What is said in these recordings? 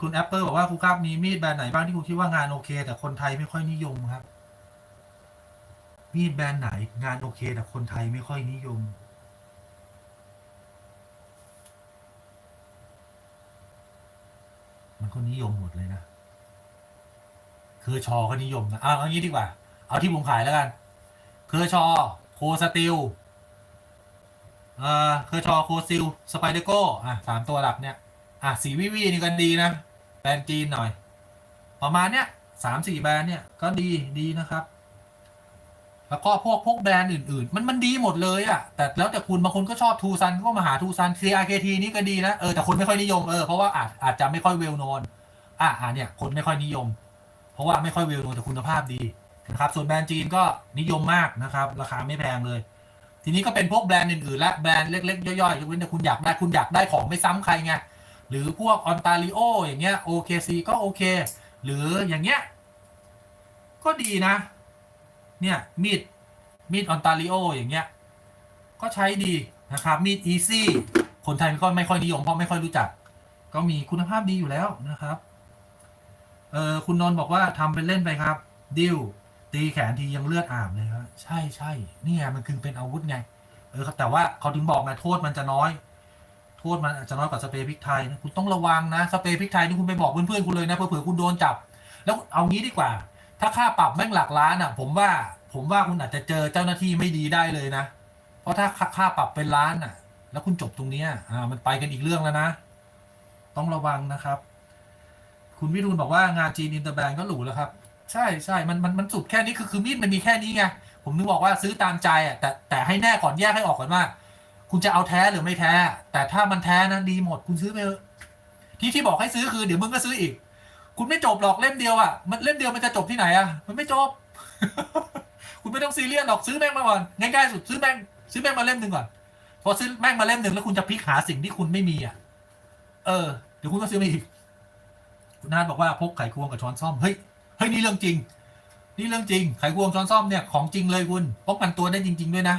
คุณแอปเปิลบอกว่าครูครับมีมีดแบรนด์ไหนบ้างที่ครูคิดว่างานโอเค แต่คนไทยไม่ค่อยนิยมครับ มีดแบรนด์ไหน งานโอเค แต่คนไทยไม่ค่อยนิยม มันก็นิยมหมดเลยนะ คือชอก็นิยมนะเอาเอางี้ดีกว่า เอาที่ผมขายแล้วกัน คือชอโคสติลเอ่อคือชอโคซิลสไปเดโก้อะสามตัวหลักเนี่ย อะสีวิวีนี่ก็ดีนะแบรนด์จีนหน่อย ประมาณเนี้ยสามสี่แบรนด์เนี่ยก็ดีดีนะครับ แล้วก็พวกพวกแบรนด์อื่น ๆ มันมันดีหมดเลยอะแต่แล้วแต่คุณบางคนก็ชอบทูซันก็มาหาทูซัน CRKT นี่ก็ดีนะเออแต่คนไม่ค่อยนิยมเออเพราะว่าอาจอาจจะไม่ค่อยเวลโนนอะอะเนี่ยคนไม่ค่อยนิยม เพราะว่าไม่ค่อยเวลโนนแต่คุณภาพดีนะครับส่วนแบรนด์จีนก็นิยมมากนะครับ ราคาไม่แพงเลย ทีนี้ก็เป็นพวกแบรนด์อื่นๆและแบรนด์เล็กๆย่อยๆยกเว้นแต่คุณอยากได้คุณอยากได้ของไม่ซ้ำใครไง หรือพวกออนตาริโออย่างเงี้ย OKC ก็โอเค หรืออย่างเงี้ย ก็ดีนะ เนี่ยมีดมีดออนตาริโออย่างเงี้ย ก็ใช้ดีนะครับมีดอีซี่คนไทยก็ไม่ค่อยนิยมเพราะไม่ค่อยรู้จัก ก็มีคุณภาพดีอยู่แล้วนะครับเออคุณนนท์บอกว่าทำเป็นเล่นไปครับ ดิวตีแขนทียังเลือดอาบเลยครับใช่ใช่นี่ไงมันคือเป็นอาวุธไงเออครับแต่ว่าเขาถึงบอกไงโทษมันจะน้อย โทษมันอาจจะน้อยกว่าสเปรย์พริกไทยนะคุณต้องระวังนะสเปรย์พริกไทยนี่คุณไปบอกเพื่อนๆคุณเลยนะเผื่อคุณโดนจับ แล้วเอางี้ดีกว่า ถ้าค่าปรับแม่งหลักล้านอะ ผมว่าผมว่าคุณอาจจะเจอเจ้าหน้าที่ไม่ดีได้เลยนะ เพราะถ้าค่าปรับเป็นล้านอะ แล้วคุณจบตรงนี้อ่ามันไปกันอีกเรื่องแล้วนะ ต้องระวังนะครับ คุณวิรุณบอกว่างานจีนอินเตอร์แบงก็หรูแล้วครับ ใช่ใช่มันมันมันสุดแค่นี้คือคือมีดมันมีแค่นี้ไงผมนึกบอกว่าซื้อตามใจอะแต่แต่ให้แน่ก่อนแยกให้ออกก่อนว่า คุณจะเอาแท้หรือไม่แท้ แต่ถ้ามันแท้นะดีหมดคุณซื้อไปเถอะที่ที่บอกให้ซื้อคือเดี๋ยวมึงก็ซื้ออีก คุณไม่จบหรอกเล่มเดียวอะมันเล่มเดียวมันจะจบที่ไหนอะ มันไม่จบ คุณไม่ต้องซีเรียสหรอกซื้อแม่งมาก่อนง่ายๆสุดซื้อแม่งซื้อแม่งมาเล่มหนึ่งก่อนพอซื้อแม่งมาเล่มหนึ่งแล้วคุณจะพลิกหาสิ่งที่คุณไม่มีอะ เออเดี๋ยวคุณก็ซื้อมาอีกคุณนาดบอกว่าพกไขควงกับช้อนซ่อมเฮ้ยเฮ้ยนี่เรื่องจริง นี่เรื่องจริงไขควงช้อนซ่อมเนี่ยของจริงเลยคุณป้องกันตัวได้จริง ๆ ด้วยนะ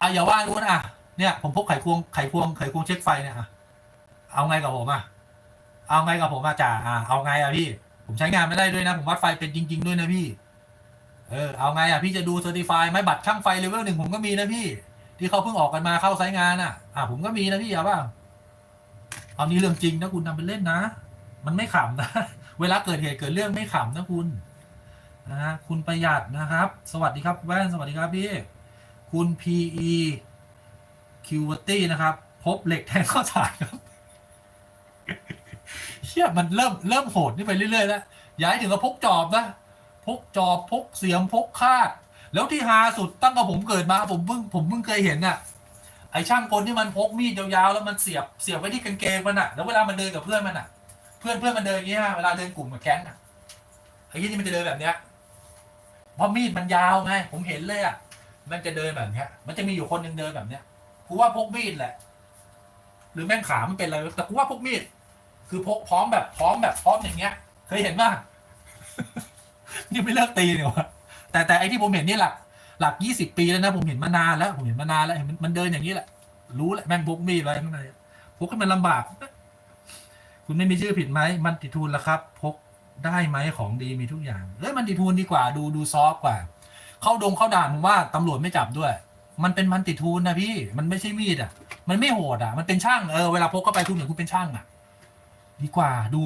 อะอย่าว่าคุณอะเนี่ยผมพกไขควงไขควงไขควงเช็คไฟเนี่ยอะเอาไงกับผมอะเอาไงกับผมอะจ่าอะเอาไงอะพี่ ผมใช้งานไม่ได้ด้วยนะ ผมวัดไฟเป็นจริง ๆ ด้วยนะพี่เออเอาไงอะพี่จะดูเซอร์ติฟายไหมบัตรช่างไฟเลเวลหนึ่งผมก็มีนะพี่ ที่เขาเพิ่งออกกันมาเข้าไซต์งานอะ อะผมก็มีนะพี่เอาเปล่าเอานี้เรื่องจริงนะคุณทำเป็นเล่นนะ มันไม่ขำนะ เวลาเกิดเหตุเกิดเรื่องไม่ขำนะคุณนะฮะคุณประหยัดนะครับ สวัสดีครับแว่นสวัสดีครับพี่ คุณ PE q w t y นะครับ พบเหล็กแทงข้อสารครับเชี่ยมันเริ่มเริ่มโหดนี่ไปเรื่อยๆแล้วย้ายถึงกับพกจอบนะ พกจอบพกเสียมพกคาด แล้วที่ฮาสุดตั้งแต่ผมเกิดมาผมเพิ่งผมเพิ่งเคยเห็นน่ะไอช่างกลที่มันพกมีดยาวๆแล้วมันเสียบเสียบไว้ที่กางเกงมันอะ แล้วเวลามันเดินกับเพื่อนมันอะ เพื่อนเพื่อนมันเดินอย่างเงี้ยเวลาเดินกลุ่มกับแก๊งอะไอ้ที่นี่มันจะเดินแบบเนี้ยเพราะมีดมันยาวไงผมเห็นเลยอะ มันจะเดินแบบเนี้ย มันจะมีอยู่คนหนึ่งเดินแบบเนี้ยกูว่าพกมีดแหละ หรือแม่งขามันเป็นอะไรแต่กูว่าพกมีด คือพกพร้อมแบบพร้อมแบบพร้อมอย่างเงี้ย เคยเห็นป่ะนี่ไม่เลิกตีเนี่ยวะแต่แต่ไอ้ที่ผมเห็นนี่หลักหลักยี่สิบปีแล้วนะผมเห็นมานานแล้ว ผมเห็นมานานแล้วเห็นมันเดินอย่างนี้แหละ รู้แหละแม่งพกมีดไว้ข้างในพกให้มันลำบาก คุณไม่มีชื่อผิดไหมมันติทูลละครับ พกได้ไหมของดีมีทุกอย่างเอ้ยมันติทูลดีกว่าดูดูซอฟกว่า เข้าดงเข้าด่านผมว่าตำรวจไม่จับด้วย มันเป็นมันติดทูลนะพี่ มันไม่ใช่มีดอะ มันไม่โหดอะ มันเป็นช่างเออเวลาพกเข้าไปคุณเหมือนคุณเป็นช่างอะ ดีกว่าดู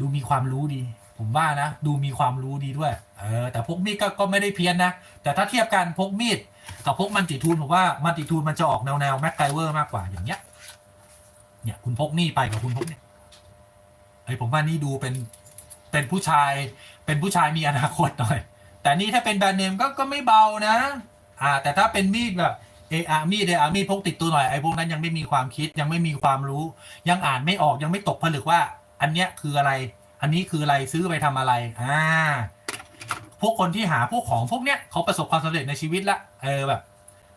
ดูมีความรู้ดี ผมว่านะ ดูมีความรู้ดีด้วย เออ แต่พกมีดก็ก็ไม่ได้เพี้ยนนะ แต่ถ้าเทียบกันพกมีดกับพกมันติทูลผมว่ามันติทูลมันจะออกแนวแนวแม็กไกเวอร์มากกว่าอย่างเงี้ย เนี่ยคุณพกนี่ไปกับคุณพกเนี่ยไอ้ยผมว่านี่ดูเป็นเป็นผู้ชายเป็นผู้ชายมีอนาคตหน่อย แต่นี่ถ้าเป็นแบรนด์เนมก็ก็ไม่เบานะ อ่า แต่ถ้าเป็นมีดแบบเออามีดเออามีดพกติดตัวหน่อยไอ้พวกนั้นยังไม่มีความคิดยังไม่มีความรู้ ยังอ่านไม่ออกยังไม่ตกผลึกว่า อันเนี้ยคืออะไร อันนี้คืออะไรซื้อไปทำอะไรอ่าพวกคนที่หาพวกของพวกเนี้ยเขาประสบความสำเร็จในชีวิตละเออแบบ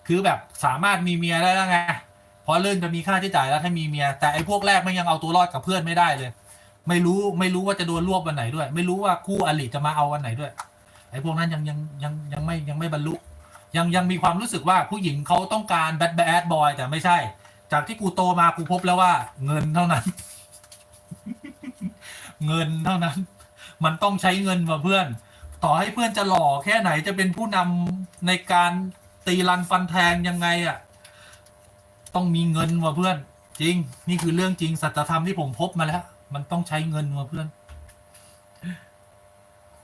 คือแบบสามารถมีเมียได้แล้วไงเพราะเรื่องจะมีค่าใช้จ่ายแล้วถ้ามีเมีย แต่ไอ้พวกแรกมันยังเอาตัวรอดกับเพื่อนไม่ได้เลย ไม่รู้ไม่รู้ว่าจะโดนรวบวันไหนด้วย ไม่รู้ว่าคู่อริจะมาเอาวันไหนด้วย ไอ้พวกนั้นยังยังยังยังไม่ยังไม่บรรลุ ยังยังมีความรู้สึกว่าผู้หญิงเขาต้องการแบดแบดบอยแต่ไม่ใช่ จากที่กูโตมากูพบแล้วว่า เงินเท่านั้น เงินเท่านั้น มันต้องใช้เงินมาเพื่อน ต่อให้เพื่อนจะหล่อแค่ไหนจะเป็นผู้นำในการตีรันฟันแทงยังไงอะ่ะ ต้องมีเงินว่ะเพื่อน จริง นี่คือเรื่องจริงสัจธรรมที่ผมพบมาแล้ว มันต้องใช้เงินว่ะเพื่อน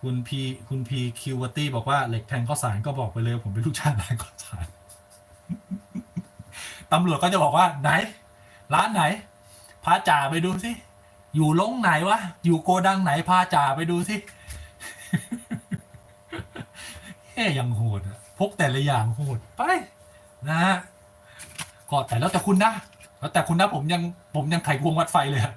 คุณพีคุณพีคิววตี้บอกว่าเหล็กแทงข้าวสารก็บอกไปเลย ผมเป็นลูกชายร้านข้าวสารตำรวจก็จะบอกว่าไหน ร้านไหน พาจ่าไปดูสิ อยู่ลงไหนวะ อยู่โกดังไหนพาจ่าไปดูสิเอ๊ยังโหดพกแต่ละอย่างโหดไป นะฮะก็แต่แล้วแต่คุณนะแล้วแต่คุณนะผมยังผมยังไขควงวัดไฟเลยอะ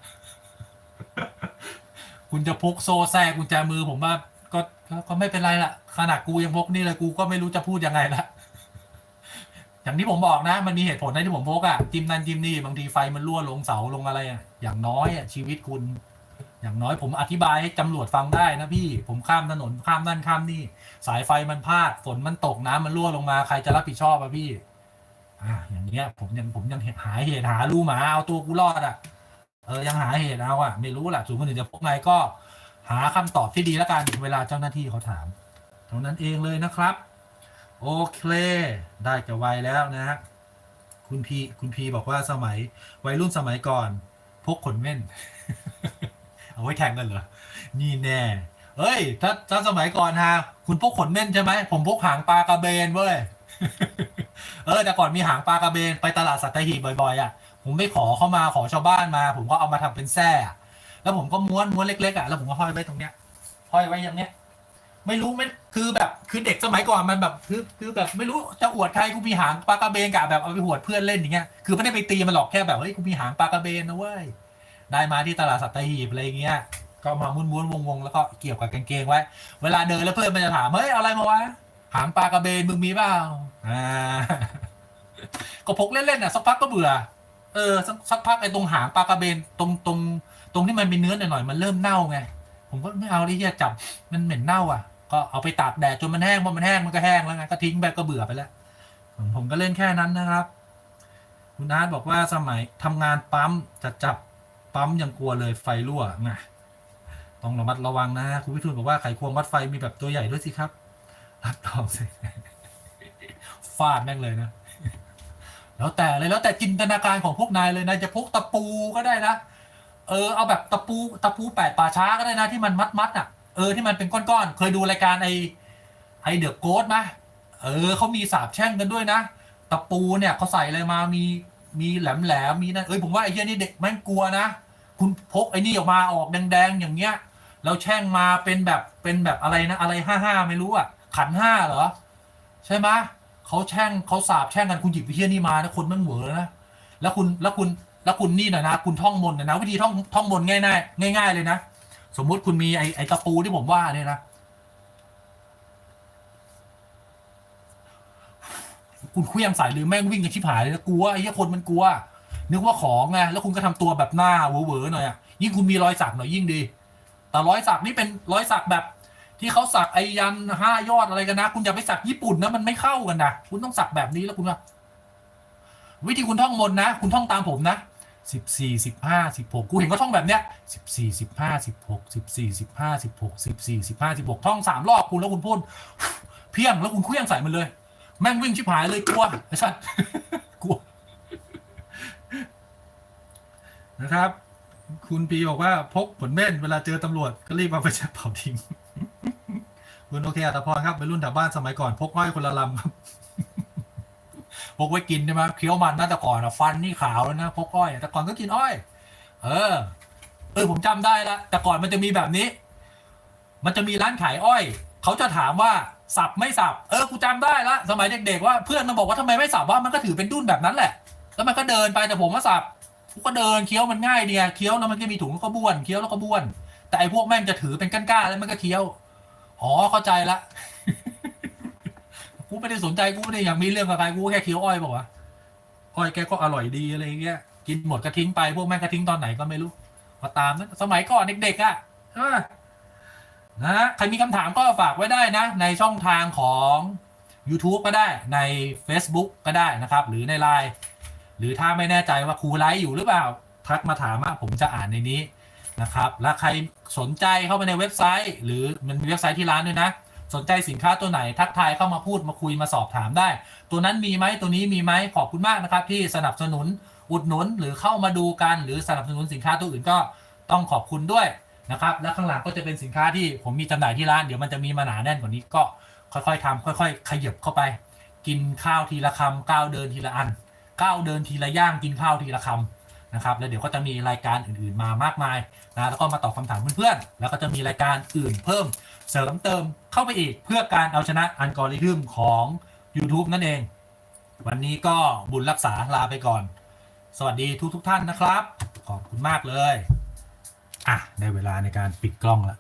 คุณจะพกโซ่แทรกกุญแจมือผมว่า ก็ก็ไม่เป็นไรละขนาดกูยังพกนี่เลยกูก็ไม่รู้จะพูดยังไงละอย่างที่ผมบอกนะ มันมีเหตุผลนะที่ผมพกอะจิมนั่นจิมนี่บางทีไฟมันรั่วลงเสาลงอะไรอะอย่างน้อยอะชีวิตคุณ อย่างน้อยผมอธิบายให้ตำรวจฟังได้นะพี่ผมข้ามถนนข้ามนั่นข้ามนี่ สายไฟมันพลาดฝนมันตกน้ำมันรั่วลงมาใครจะรับผิดชอบอะพี่อ่าอย่างเงี้ย ผมยังผมยังหาเหตุหารูหมาเอาตัวกูรอดอะเออยังหาเหตุเอาอะไม่รู้แหละส่วนคนอื่นจะพกไงก็ หาคำตอบที่ดีแล้วกัน เวลาเจ้าหน้าที่เขาถามเท่านั้นเองเลยนะครับ โอเค ได้จะไวแล้วนะฮะคุณพีคุณพีบอกว่าสมัยวัยรุ่นสมัยก่อน พกขนเม่น เอาไว้แทงกันเหรอ นี่แน่ เอ้ย ถ้าถ้าสมัยก่อนฮะ คุณพกขนเม่นใช่ไหม ผมพกหางปลากระเบนเว้ย เออแต่ก่อนมีหางปลากระเบนไปตลาดสัตหีบบ่อยๆอะ ผมไม่ขอเข้ามาขอชาวบ้านมา ผมก็เอามาทำเป็นแส้ แล้วผมก็ม้วนม้วนเล็กๆอะแล้วผมก็ห้อยไว้ตรงเนี้ยห้อยไว้อย่างเนี้ย ไม่รู้ไม่คือแบบคือเด็กสมัยก่อนมันแบบคือคือแบบไม่รู้จะอวดใครกูมีหางปลากระเบนกะแบบเอาไปอวดเพื่อนเล่นอย่างเงี้ยคือไม่ได้ไปตีมันหรอกแค่แบบเฮ้ยกูมีหางปลากระเบนนะเว้ยได้มาที่ตลาดสัตหีบอะไรเงี้ย ก็มาม้วนๆวงๆแล้วก็เกี่ยวกับกางเกงไว้ เวลาเดินแล้วเพื่อนมันจะถามเฮ้ยอาอะไรมาวะหางปลากระเบนมึงมีเปล่าอ่าก็พกเล่นๆอะสักพักก็เบื่อ เออสักสักพักไอ้ตรงหางปลากระเบนตรงตรงตรงที่มันเป็นเนื้อหน่อยๆมันเริ่มเน่าไงผมก็ไม่เอาดิเฮียจับมันเหม็นเน่าอะ ก็เอาไปตากแดดจนมันแห้งพอมันแห้งมันก็แห้งแล้วไงก็ทิ้งไปก็เบื่อไปแล้วผมก็เล่นแค่นั้นนะครับ คุณอาร์ตบอกว่าสมัยทำงานปั๊มจะจับปั๊มยังกลัวเลยไฟรั่วไงต้องระมัดระวังนะคุณวิทูลบอกว่าไขควงวัดไฟมีแบบตัวใหญ่ด้วยสิครับรับรองสิฟาดแม่งเลยนะ แล้วแต่เลยแล้วแต่จินตนาการของพวกนายเลยนะจะพกตะปูก็ได้นะ เออเอาแบบตะปูตะปูแปดป่าช้าก็ได้นะที่มันมัดมัดอะเออที่มันเป็นก้อนๆเคยดูรายการไอไอเดอะโกดไหมเออเขามีสาบแช่งกันด้วยนะ ตะปูเนี่ยเขาใส่อะไรมามีมีแหลมแหลมมีนั่นเอ้ยผมว่าไอ้เหี้ยนี่เด็กแม่งกลัวนะ คุณพกไอ้นี่ออกมาออกแดงๆอย่างเงี้ยแล้วแช่งมาเป็นแบบเป็นแบบอะไรนะอะไรห้าห้าไม่รู้อะขันห้าเหรอ ใช่ไหม เขาแช่งเขาสาบแช่งกันคุณหยิบไอ้เหี้ยนี่มานะคนมันเหวอนะแล้วคุณแล้วคุณแล้วคุณนี่หน่อยนะคุณท่องมนต์หน่อยนะวิธีท่องท่องมนต์ง่ายๆง่าย ๆ เลยนะสมมุติคุณมีไอไอตะปูที่ผมว่าเนี่ยนะคุณเคลี้ยงใส่หรือแม่งวิ่งกันชิบหายเลยนะกลัวไอ้เหี้ยคนมันกลัว นึกว่าของไงแล้วคุณก็ทำตัวแบบหน้าเวอๆหน่อยอะยิ่งคุณมีรอยสักหน่อยยิ่งดี แต่รอยสักนี่เป็นรอยสักแบบ ที่เขาสักไอยันห้ายอดอะไรกันนะ คุณอย่าไปสักญี่ปุ่นนะมันไม่เข้ากันนะคุณต้องสักแบบนี้แล้วคุณว่าวิธีคุณท่องมนนะ คุณท่องตามผมนะสิบสี่สิบห้าสิบหกกูเห็นเขาท่องแบบเนี้ยสิบสี่สิบห้าสิบหกสิบสี่สิบห้าสิบหกสิบสี่สิบห้าสิบหกท่องสามรอบคุณแล้วคุณพูดเพียงแล้วคุณเคลี้ยงใส่มันเลย แม่งวิ่งชิบหายเลยกลัวไอ้สัสกลัวนะครับ คุณปีบอกว่าพกผลเม่นเวลาเจอตำรวจก็รีบเอาไปแช่เผาทิ้ง คุณโอเคอัตพรครับเป็นรุ่นแถวบ้านสมัยก่อนพกอ้อยคนละลำครับพกไว้กินใช่ไหมเคี้ยวมันน่าแต่ก่อนอะฟันนี่ขาวแล้วนะพกอ้อยแต่ก่อนก็กินอ้อย เออ เออผมจำได้ละแต่ก่อนมันจะมีแบบนี้ มันจะมีร้านขายอ้อย เขาจะถามว่าสับไม่สับ เออกูจำได้ละสมัยเด็กๆว่าเพื่อนมันบอกว่าทำไมไม่สับว่ามันก็ถือเป็นดุ้นแบบนั้นแหละ แล้วมันก็เดินไปแต่ผมว่าสับกูก็เดินเคี้ยวมันง่ายเดียเคี้ยวแล้วมันก็มีถุงแล้วก็บ้วนเคี้ยวแล้วก็บ้วน แต่ไอ้พวกแม่งจะถือเป็นก้านๆแล้วมันก็เคี้ยว อ๋อเข้าใจละ กูไม่ได้สนใจกูไม่ได้อยากมีเรื่องกับใครกูแค่เคี้ยวอ้อยบอกว่าอ้อยแกก็อร่อยดีอะไรเงี้ยกินหมดก็ทิ้งไปพวกแม่งก็ทิ้งตอนไหนก็ไม่รู้มาตามนั้นสมัยก่อนเด็กๆอะใช่ไหมนะใครมีคำถามก็ฝากไว้ได้นะ ในช่องทางของ YouTube ก็ได้ใน Facebook ก็ได้นะครับ หรือในไลน์หรือถ้าไม่แน่ใจว่าครูไลฟ์อยู่หรือเปล่า ทักมาถามผมจะอ่านในนี้ นะครับแล้วใครสนใจเข้าไปในเว็บไซต์ หรือมันมีเว็บไซต์ที่ร้านด้วยนะ สนใจสินค้าตัวไหนทักทายเข้ามาพูดมาคุยมาสอบถามได้ ตัวนั้นมีไหมตัวนี้มีไหมขอบคุณมากนะครับ ที่สนับสนุนอุดหนุนหรือเข้ามาดูกัน หรือสนับสนุนสินค้าตัวอื่นก็ต้องขอบคุณด้วยนะครับและข้างหลังก็จะเป็นสินค้าที่ผมมีจำหน่ายที่ร้านเดี๋ยวมันจะมีมาหนาแน่นกว่านี้ก็ค่อยๆทำค่อย ๆ ขยับเข้าไป กินข้าวทีละคำก้าวเดินทีละอันก้าวเดินทีละย่างกินข้าวทีละคำ นะครับแล้วเดี๋ยวก็จะมีรายการอื่นๆมามากมายนะแล้วก็มาตอบคำถามเพื่อนๆแล้วก็จะมีรายการอื่นเพิ่มเสริมเติมเข้าไปอีกเพื่อการเอาชนะอัลกอริทึมของ YouTube นั่นเอง วันนี้ก็บุญรักษาลาไปก่อน สวัสดีทุกทุกๆท่านนะครับ ขอบคุณมากเลย อะ ได้เวลาในการปิดกล้องแล้ว